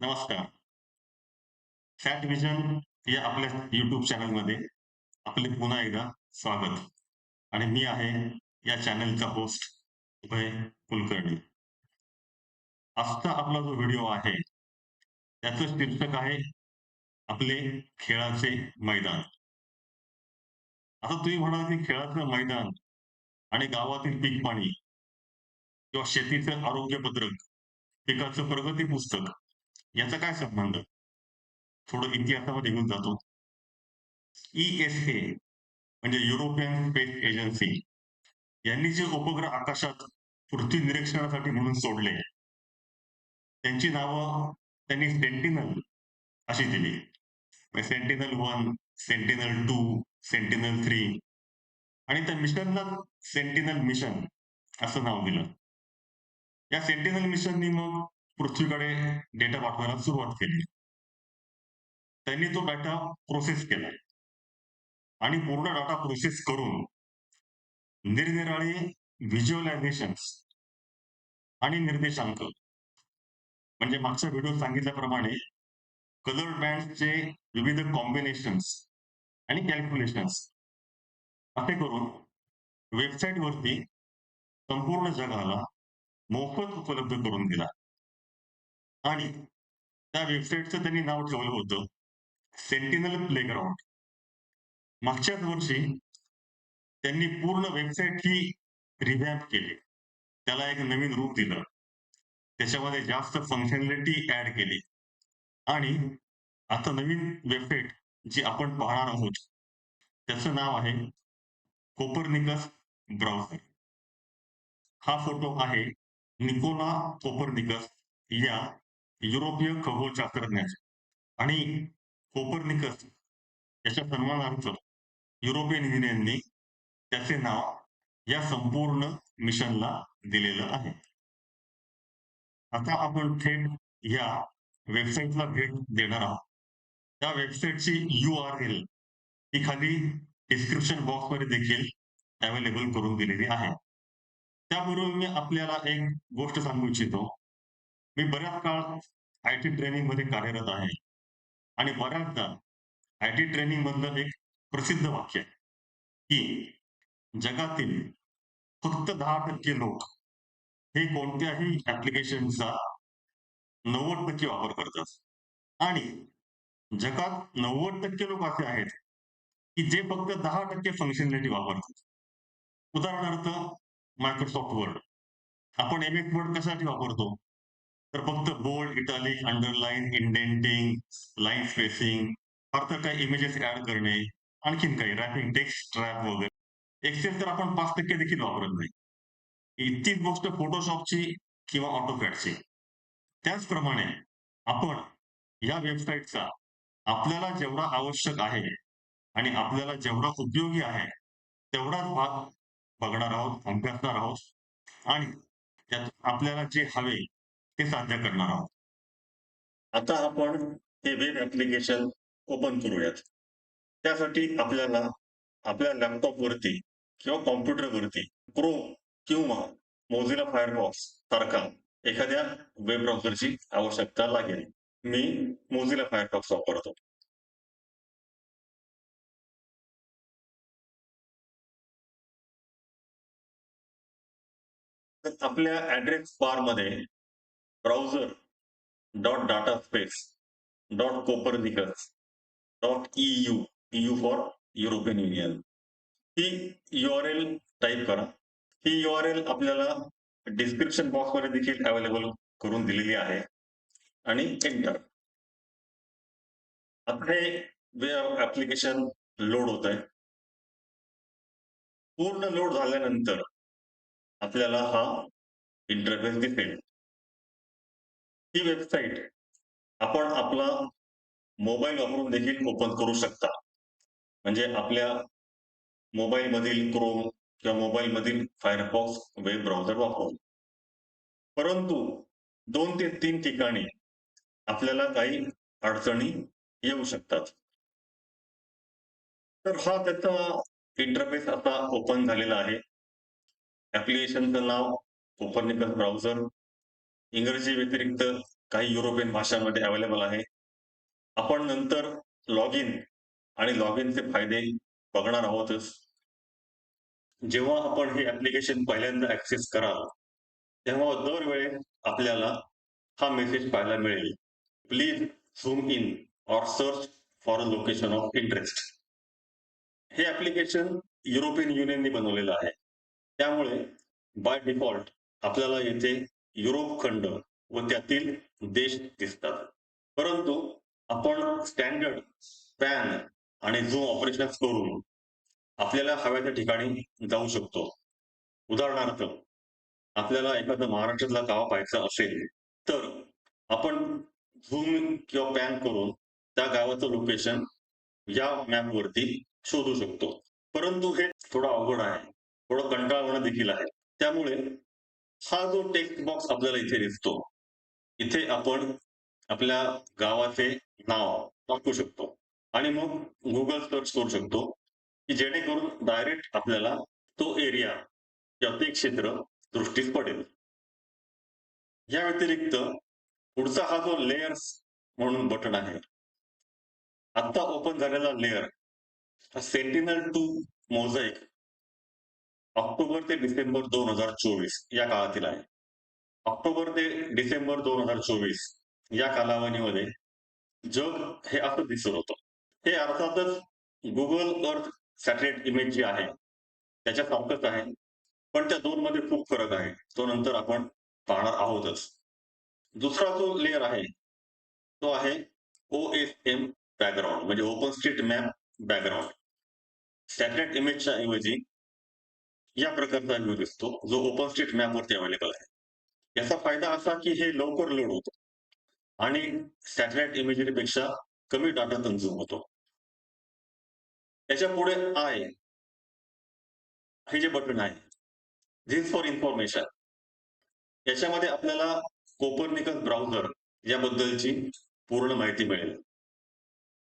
नमस्कार. सॅट विजन या आपल्या युट्यूब चॅनलमध्ये आपले पुन्हा एकदा स्वागत आणि मी आहे या चॅनलचा होस्ट उभय कुलकर्णी. आजचा आपला जो व्हिडिओ आहे, त्याचं शीर्षक आहे आपले खेळाचे मैदान. आता तुम्ही म्हणाल की खेळाचं मैदान आणि गावातील पीक पाणी किंवा शेतीचं आरोग्य पत्रक, पिकाचं प्रगती पुस्तक याचा काय संबंध? थोडं इतिहासामध्ये घेऊन जातो. ई-एस-ए म्हणजे युरोपियन स्पेस एजन्सी यांनी जे उपग्रह आकाशात पृथ्वी निरीक्षणासाठी म्हणून सोडले, त्यांची नावं त्यांनी सेंटिनल अशी दिली. Sentinel one, Sentinel two, Sentinel three आणि त्या मिशनला सेंटिनल मिशन असं नाव दिलं. या सेंटिनल मिशननी मग पृथ्वीकडे डेटा पाठवायला सुरुवात केली. त्यांनी तो डाटा प्रोसेस केला आणि पूर्ण डाटा प्रोसेस करून निरनिराळे व्हिज्युअलायझेशन आणि निर्देशांक म्हणजे मागच्या व्हिडिओ सांगितल्याप्रमाणे कलर बँडचे विविध कॉम्बिनेशन्स आणि कॅल्क्युलेशन्स असे करून वेबसाईट वरती संपूर्ण जगाला मोफत उपलब्ध करून दिला आणि त्या वेबसाईटचं त्यांनी नाव ठेवलं होतं. सेंटिनल प्लेग्राऊंड मागच्याच वर्षी त्यांनी पूर्ण वेबसाईट ही रिव्हॅम्प केली. त्याला एक नवीन रूप दिलं. त्याच्यामध्ये जास्त फंक्शनॅलिटी ऍड केली. आणि आता नवीन वेबसाईट जी आपण पाहणार आहोत त्याचं नाव आहे कोपरनिकस ब्राउझर हा फोटो आहे निकोला कोपरनिकस या युरोपीय खगोलशास्त्रज्ञाचा आणि कोपरनिकस याच्या सन्मानार्थ युरोपियन इंजिनियरनी त्याचे नाव या संपूर्ण मिशनला दिलेलं आहे. आता आपण थेट या वेबसाईटला भेट देणार आहोत. त्या वेबसाईटची यू आर एल ही खाली डिस्क्रिप्शन बॉक्समध्ये देखील अवेलेबल करून दिलेली आहे. त्यापूर्वी मी आपल्याला एक गोष्ट सांगू इच्छितो. मी बऱ्याच काळ आय टी ट्रेनिंगमध्ये कार्यरत आहे. आणि बऱ्याचदा आय टी ट्रेनिंग मधलं एक प्रसिद्ध वाक्य आहे की जगातील फक्त दहा टक्के लोक हे कोणत्याही ऍप्लिकेशनचा नव्वद टक्के वापर करतात. आणि जगात नव्वद टक्के लोक असे आहेत की जे फक्त दहा टक्के फंक्शनॅलिटी वापरतात. उदाहरणार्थ मायक्रोसॉफ्ट वर्ड आपण एम एस वर्ड कशासाठी वापरतो? तर फक्त bold italic underline indenting line spacing फार तर काही इमेजेस ऍड करणे आणखीन काही रॅपिंग टेक्स्ट ट्रॅप वगैरे. एक्सेल तर आपण पाच टक्के देखील वापरत नाही. इतकीच गोष्ट फोटोशॉपची किंवा ऑटोकॅडची त्याचप्रमाणे आपण या वेबसाईटचा आपल्याला जेवढा आवश्यक आहे आणि आपल्याला जेवढा उपयोगी आहे तेवढाच भाग बघणार आहोत अभ्यासणार आहोत आणि त्यात आपल्याला जे हवे ते साध्य करणार आहोत. आता आपण हे वेब ऍप्लिकेशन ओपन करूयात. त्यासाठी आपल्याला आपल्या लॅपटॉप वरती किंवा कॉम्प्युटर वरती क्रोम किंवा मोझिला फायरबॉक्स सारखा एखाद्या वेब ब्राउझरची आवश्यकता लागेल. मी मोझिला फायरबॉक्स वापरतो. तर आपल्या ऍड्रेस बारमध्ये browser dot data space dot Copernicus dot EU U for European Union he U R L type करा. ही यू आर एल आपल्याला डिस्क्रिप्शन बॉक्समध्ये देखील अवेलेबल करून दिलेली आहे. आणि एंटर आता हे वेब ऍप्लिकेशन लोड होत आहे पूर्ण लोड झाल्यानंतर आपल्याला हा इंटरफेस दिसेल. ही वेबसाईट आपण आपला मोबाईल वापरून देखील ओपन करू शकता. म्हणजे आपल्या मोबाईल मधील क्रोम किंवा मोबाईल मधील फायरफॉक्स वेब ब्राउझर वापरून. परंतु दोन ते तीन ठिकाणी आपल्याला काही अडचणी येऊ शकतात. तर हा त्याचा इंटरफेस आता ओपन झालेला आहे. ऍप्लिकेशनचं नाव कोपरनिकस ब्राउझर इंग्रजी व्यतिरिक्त काही युरोपियन भाषांमध्ये अवेलेबल आहे. आपण नंतर लॉग इन आणि लॉग इनचे फायदे बघणार आहोतच. जेव्हा आपण हे ऍप्लिकेशन पहिल्यांदा ऍक्सेस कराल तेव्हा दरवेळेस आपल्याला हा मेसेज पाहायला मिळेल. Please zoom in or search for a location of interest हे ऍप्लिकेशन युरोपियन युनियनने बनवलेलं आहे. त्यामुळे बाय डिफॉल्ट आपल्याला येथे युरोप खंड व त्यातील देश दिसतात. परंतु आपण स्टँडर्ड पॅन आणि झूम ऑपरेशन करून आपल्याला हव्या त्या ठिकाणी जाऊ शकतो. उदाहरणार्थ आपल्याला एखादं महाराष्ट्रातला गाव पाहायचं असेल तर आपण झूम किंवा पॅन करून त्या गावाचं लोकेशन या मॅपवरती शोधू शकतो. परंतु हे थोडं अवघड आहे थोडं कंटाळवणं देखील आहे. त्यामुळे हा जो टेक्स्ट बॉक्स आपल्याला इथे दिसतो इथे आपण आपल्या गावाचे नाव टाकू शकतो. आणि मग गुगल सर्च करू शकतो की जेणेकरून डायरेक्ट आपल्याला तो एरिया किंवा ते क्षेत्र दृष्टीस पडेल. या व्यतिरिक्त पुढचा हा जो लेयर्स म्हणून बटन आहे आता ओपन झालेला layer Sentinel two mosaic October ते डिसेंबर दोन हजार चोवीस या काळातील आहे. ऑक्टोबर ते डिसेंबर दोन हजार चोवीस या कालावधीमध्ये जग हे असं दिसत होतं. हे अर्थातच गुगल अर्थ सॅटेलाइट इमेज जी आहे त्याच्या सारखंच आहे. पण त्या दोन मध्ये खूप फरक आहे. तो नंतर आपण पाहणार आहोतच. दुसरा जो लेअर आहे तो आहे ओ एस एम बॅकग्राऊंड म्हणजे Open Street Map background satellite इमेजच्या ऐवजी या प्रकारचा व्ह्यू दिसतो जो ओपन स्ट्रीट मॅपवरती अवेलेबल आहे. याचा फायदा असा की हे लवकर लोड होतो. आणि सॅटेलाइट इमेजरीपेक्षा कमी डाटा कन्झ्युम होतो. त्याच्या पुढे आय हे जे बटन आहे झिस फॉर इन्फॉर्मेशन याच्यामध्ये आपल्याला कोपरनिकस ब्राउझर याबद्दलची पूर्ण माहिती मिळेल.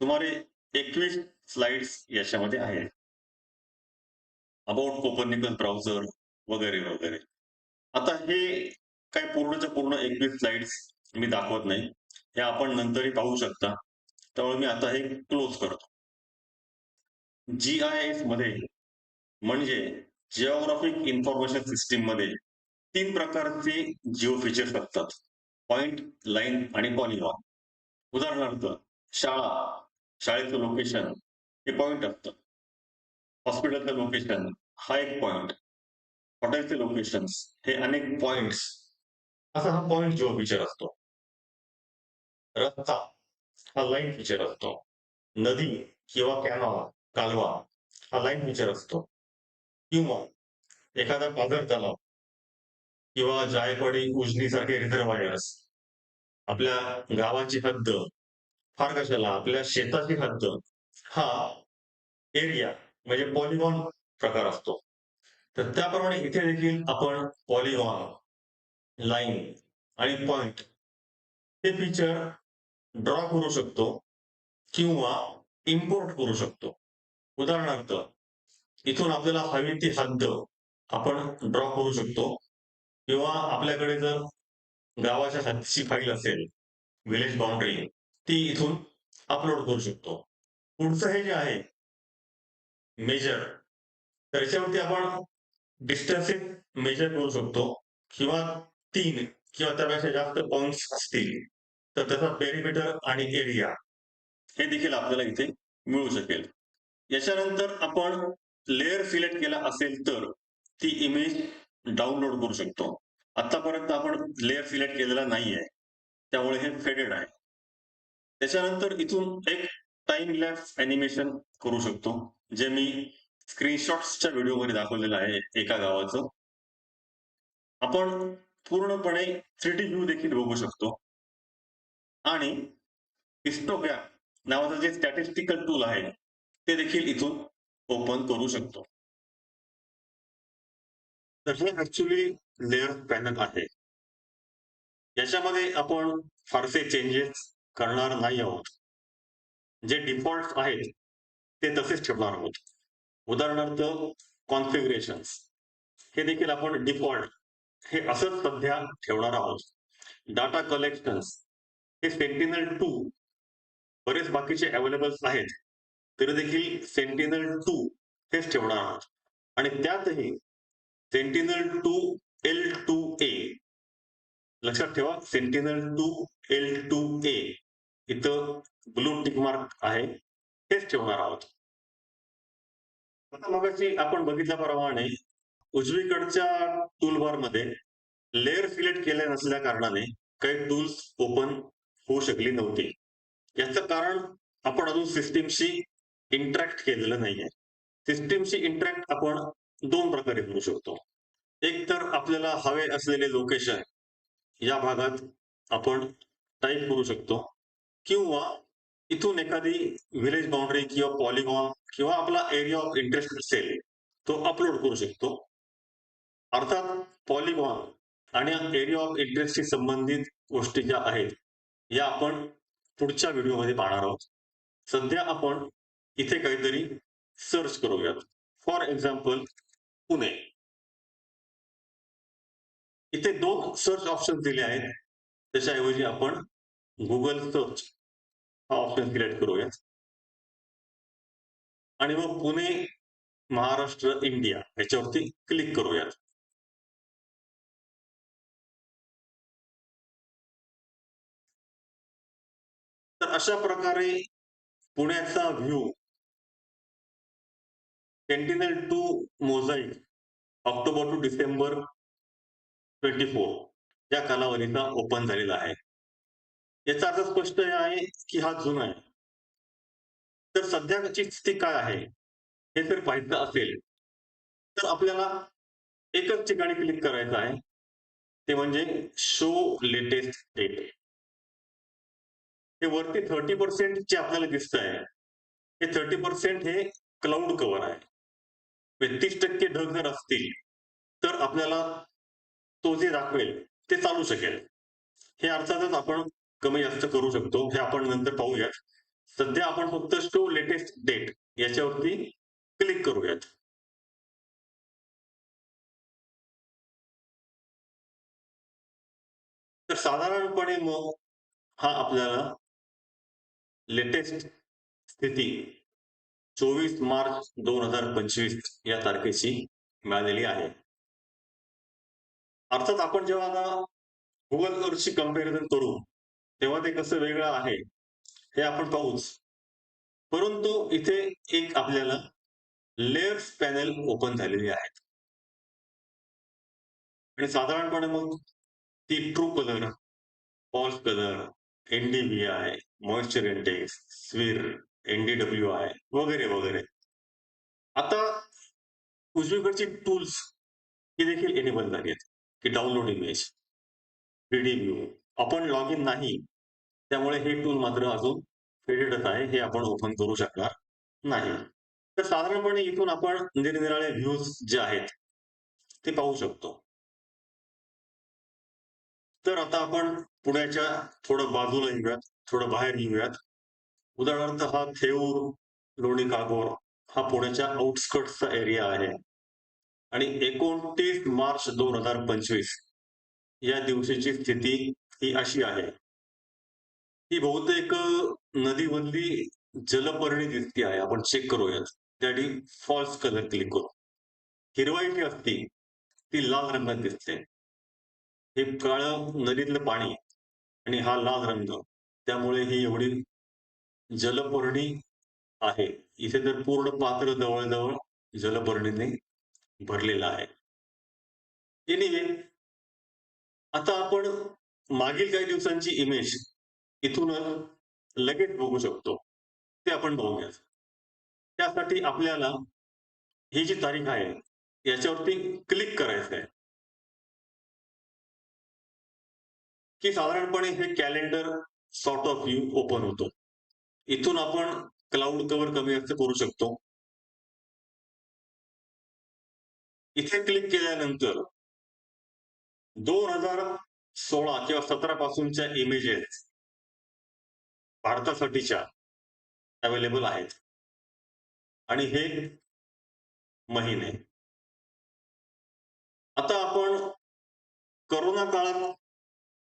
सुमारे एकवीस स्लाइड्स याच्यामध्ये आहेत. अबाउट कोपरनिकस ब्राउझर वगैरे वगैरे. आता हे काय पूर्णच्या पूर्ण एकवीस स्लाइड्स मी दाखवत नाही. हे आपण नंतरही पाहू शकता. त्यामुळे मी आता हे क्लोज करतो. जी आय एसमध्ये म्हणजे जिओग्राफिक इन्फॉर्मेशन सिस्टीममध्ये तीन प्रकारचे जिओ फीचर्स असतात. पॉइंट लाईन आणि पॉलिगॉन. उदाहरणार्थ शाळा शाळेचं लोकेशन हे पॉइंट असतं. हॉस्पिटलचं लोकेशन हा एक पॉइंट हॉटेलचे लोकेशन हे अनेक पॉइंट्स असा हा पॉइंट जो फीचर असतो. रस्ता हा लाईन फीचर असतो. नदी किंवा कॅनॉल कालवा हा लाईन फीचर असतो. किंवा एखादा पाझर तलाव किंवा जायकवाडी उजनीसारखे रिझर्वायर्स आपल्या गावाची हद्द फार कशाला? आपल्या शेताची हद्द. हा एरिया म्हणजे पॉलिगॉन प्रकार असतो. तर त्याप्रमाणे इथे देखील आपण पॉलिगॉन लाईन आणि पॉइंट हे फीचर ड्रॉ करू शकतो किंवा इम्पोर्ट करू शकतो. उदाहरणार्थ इथून आपल्याला हवी ती हद्द आपण ड्रॉ करू शकतो किंवा आपल्याकडे जर गावाच्या हद्दीची फाईल असेल विलेज बाउंड्री ती इथून अपलोड करू शकतो. पुढचं हे जे आहे मेजर. तर याच्यावरती आपण डिस्टन्स मेजर करू शकतो. किंवा तीन किंवा त्यापेक्षा जास्त पॉइंट्स असतील तर त्याचा पेरिमीटर आणि एरिया हे देखील आपल्याला इथे मिळू शकेल. याच्यानंतर आपण लेअर सिलेक्ट केला असेल तर ती इमेज डाउनलोड करू शकतो. आतापर्यंत आपण लेअर सिलेक्ट केलेला नाहीये. त्यामुळे हे फेडेड आहे. त्याच्यानंतर इथून एक टाइम लॅप्स अॅनिमेशन करू शकतो. जे मी स्क्रीनशॉट्सच्या व्हिडिओमध्ये दाखवलेलं आहे एका गावाचं. आपण पूर्णपणे थ्री डी व्ह्यू देखील बघू शकतो. आणि हिस्टोग्राम नावाचं जे स्टॅटिस्टिकल टूल आहे ते देखील इथून ओपन करू शकतो. तर हे ऍक्च्युली लेअर पॅनल आहे. याच्यामध्ये आपण फारसे चेंजेस करणार नाही आहोत. जे डिफॉल्ट आहेत ते तसेच ठेवणार आहोत. उदाहरणार्थ कॉन्फिगरेशन हे देखील आपण डिफॉल्ट हे असंच सध्या ठेवणार आहोत. डाटा कलेक्शन हे सेंटिनल टू बरेच बाकीचे अवेलेबल आहेत तरी देखील सेंटिनल टू हेच ठेवणार आहोत. आणि त्यातही Sentinel two L two A लक्षात ठेवा Sentinel two L two A इथं ब्लू टिक मार्क आहे. हेच ठेवणार आहोत. आता मगाशी आपण बघितल्याप्रमाणे उजवीकडच्या टूलबारमध्ये लेअर सिलेक्ट केल्या नसल्या कारणाने काही टूल्स ओपन होऊ शकली नव्हती. याचं कारण आपण अजून सिस्टीमशी इंटरॅक्ट केलेलं नाहीये. सिस्टीमशी इंटरॅक्ट आपण दोन प्रकारे करू शकतो. एक तर आपल्याला हवे असलेले लोकेशन या भागात आपण टाईप करू शकतो. किंवा इथून एखादी विलेज बाउंड्री किंवा पॉलिगॉन किंवा आपला एरिया ऑफ इंटरेस्ट असेल तो अपलोड करू शकतो. अर्थात पॉलिगॉन आणि एरिया ऑफ इंटरेस्टशी संबंधित गोष्टी ज्या आहेत या आपण पुढच्या व्हिडिओमध्ये पाहणार आहोत. सध्या आपण इथे काहीतरी सर्च करूयात. For example Pune. इथे दोन सर्च ऑप्शन दिले आहेत. त्याच्याऐवजी आपण गुगल सर्च हा ऑप्शन सिलेक्ट करूया. आणि मग पुणे महाराष्ट्र इंडिया याच्यावरती क्लिक करूयात तर अशा प्रकारे पुण्याचा view Sentinel two mosaic October to December twenty four या कालावधीचा ओपन झालेला आहे. याचा अर्थ स्पष्ट हे आहे की हा जुना आहे. तर सध्याची स्थिती काय आहे? हे जर पाहिजे असेल तर आपल्याला एकच ठिकाणी क्लिक करायचं आहे. ते म्हणजे शो लेटेस्ट डेट हे वरती थर्टी पर्सेंट जे आपल्याला दिसत आहे म्हणजे हे थर्टी पर्सेंट हे क्लाउड कव्हर आहे. बत्तीस टक्के ढग जर असतील तर आपल्याला तो जे दाखवेल ते चालू शकेल. हे अर्थातच आपण कमी जास्त करू शकतो हे आपण नंतर पाहूयात. सध्या आपण फक्त शो लेटेस्ट डेट याच्यावरती क्लिक करूयात. तर साधारणपणे मग हा आपल्याला लेटेस्ट स्थिती चोवीस मार्च दोन हजार पंचवीस या तारखेची मिळालेली आहे. अर्थात आपण जेव्हा गुगल अर्थशी कंपॅरिझन करू तेव्हा ते कसं वेगळं आहे हे आपण पाहूच. परंतु इथे एक आपल्याला लेअर्स पॅनेल ओपन झालेली आहेत. आणि साधारणपणे मग ती true colour false colour NDBI moisture index SWIR NDWI वगैरे वगैरे. आता उजवीकडची टूल्स ही देखील एनेबल झाली आहेत. की डाउनलोड इमेज थ्री व्ह्यू आपण लॉग इन नाही त्यामुळे हे टूल मात्र अजून फेडेडच आहे. हे आपण ओपन करू शकणार नाही. तर साधारणपणे इथून आपण निरनिराळे व्ह्यूज जे आहेत ते पाहू शकतो. तर आता आपण पुण्याच्या थोडं बाजूला येऊयात थोडं बाहेर येऊयात. उदाहरणार्थ हा थेऊर लोणी कागोर हा पुण्याच्या आउटस्कर्टचा एरिया आहे. आणि एकोणतीस मार्च दोन हजार पंचवीस या दिवशीची स्थिती ही अशी आहे. ही बहुतेक नदीमधली जलपर्णी दिसती आहे. आपण चेक करूयात. त्यासाठी फॉल्स कलर क्लिक करू. हिरवाई जी असती ती लाल रंगात दिसते. हे काळ नदीतलं पाणी आणि हा लाल रंग. त्यामुळे ही एवढी जलपर्णी आहे. इथे तर पूर्ण पात्र जवळजवळ जलपर्णीने भरलेला आहे. एनिवे आता आपण मागील काही दिवसांची इमेज इथूनच लगेच बघू शकतो. ते आपण बघूयात त्यासाठी आपल्याला ही जी तारीख आहे याच्यावरती क्लिक करायचं आहे की साधारणपणे हे calendar sort of view open होतो. इथून आपण क्लाउड कव्हर कमी जास्त करू शकतो. इथे क्लिक केल्यानंतर दोन हजार सोळा किंवा सतरा पासूनच्या इमेजेस भारतासाठीच्या अवेलेबल आहेत. आणि हे महिने. आता आपण करोना काळात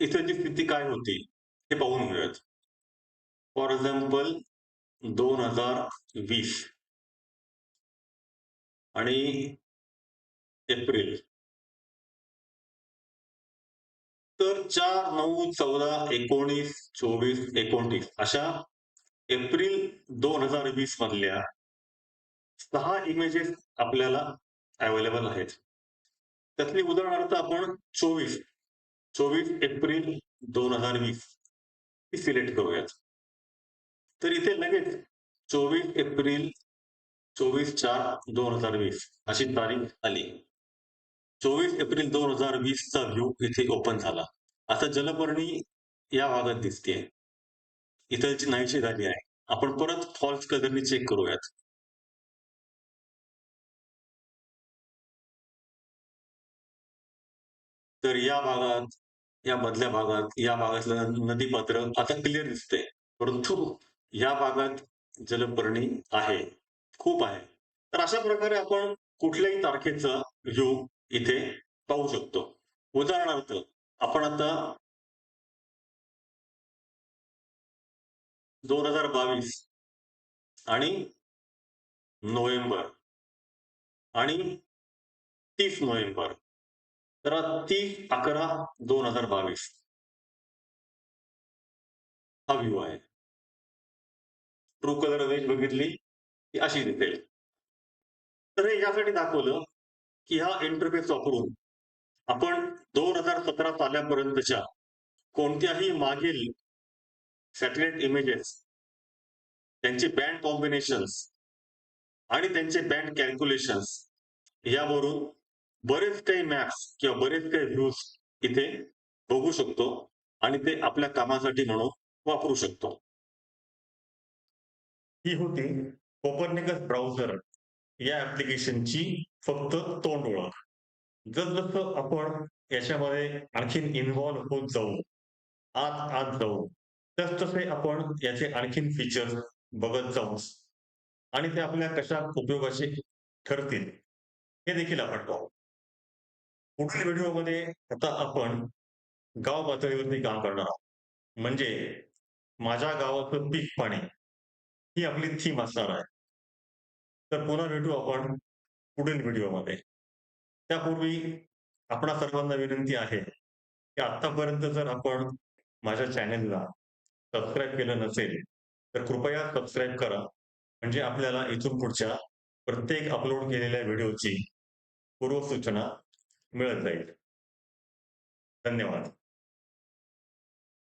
इथं जी स्थिती काय होती हे पाहून घेऊयात. फॉर एक्झाम्पल दोन हजार वीस आणि एप्रिल. तर चार नऊ चौदा एकोणीस चोवीस एकोणतीस अशा एप्रिल दोन हजार वीस मधल्या सहा इमेजेस आपल्याला अवेलेबल आहेत. त्यातली उदाहरणार्थ आपण चोवीस चोवीस एप्रिल दोन हजार वीस ही सिलेक्ट करूयात. तर इथे लगेच चोवीस एप्रिल चोवीस चार दोन हजार वीस अशी तारीख आली. चोवीस एप्रिल दोन हजार वीसचा व्ह्यू इथे ओपन झाला. आता जलपर्णी या भागात दिसते. इथं नाहीशी झाली आहे. आपण परत फॉल्स कलरनी चेक करूयात. तर या भागात या मधल्या भागात या भागातलं नदी पात्र आता क्लिअर दिसते परंतु या भागात जलपर्णी आहे. खूप आहे. तर अशा प्रकारे आपण कुठल्याही तारखेचा व्ह्यू इथे पाहू शकतो. उदाहरणार्थ आपण आता दोन हजार बावीस आणि नोव्हेंबर आणि तीस नोव्हेंबर तर तीस अकरा दोन हजार बावीस हा व्ह्यू आहे. ट्रू कलर रेंज बघितली की अशी दिसेल. तर हे यासाठी दाखवलं की हा इंटरफेस वापरून आपण दोन हजार सतरा सालापर्यंतच्या कोणत्याही मागील सॅटेलाइट इमेजेस त्यांचे बँड कॉम्बिनेशन्स आणि त्यांचे बँड कॅल्क्युलेशन्स यावरून बरेच काही मॅप्स किंवा बरेच काही व्ह्यूज इथे बघू शकतो आणि ते आपल्या कामासाठी म्हणून वापरू शकतो. ही होती कोपर्निकस ब्राउझर या ऍप्लिकेशनची फक्त तोंड ओळख. जसजसं आपण याच्यामध्ये आणखीन इन्व्हॉल्व्ह होत जाऊ आत आत जाऊ तसतसे आपण याचे आणखीन फीचर्स बघत जाऊ. आणि ते आपल्या कशा उपयोगाचे ठरतील हे देखील आपण पाहू. पुढील व्हिडिओमध्ये आता आपण गाव पातळीवरती काम करणार आहोत. म्हणजे माझ्या गावाचं पीक पाणी ही आपली थीम असणार आहे. तर पुन्हा भेटू आपण पुढील व्हिडिओमध्ये. त्यापूर्वी आपणा सर्वांना विनंती आहे की आतापर्यंत जर आपण माझ्या चॅनेलला सबस्क्राईब केलं नसेल तर कृपया सबस्क्राईब करा. म्हणजे आपल्याला इथून पुढच्या प्रत्येक अपलोड केलेल्या व्हिडिओची पूर्वसूचना मिळत जाईल. धन्यवाद.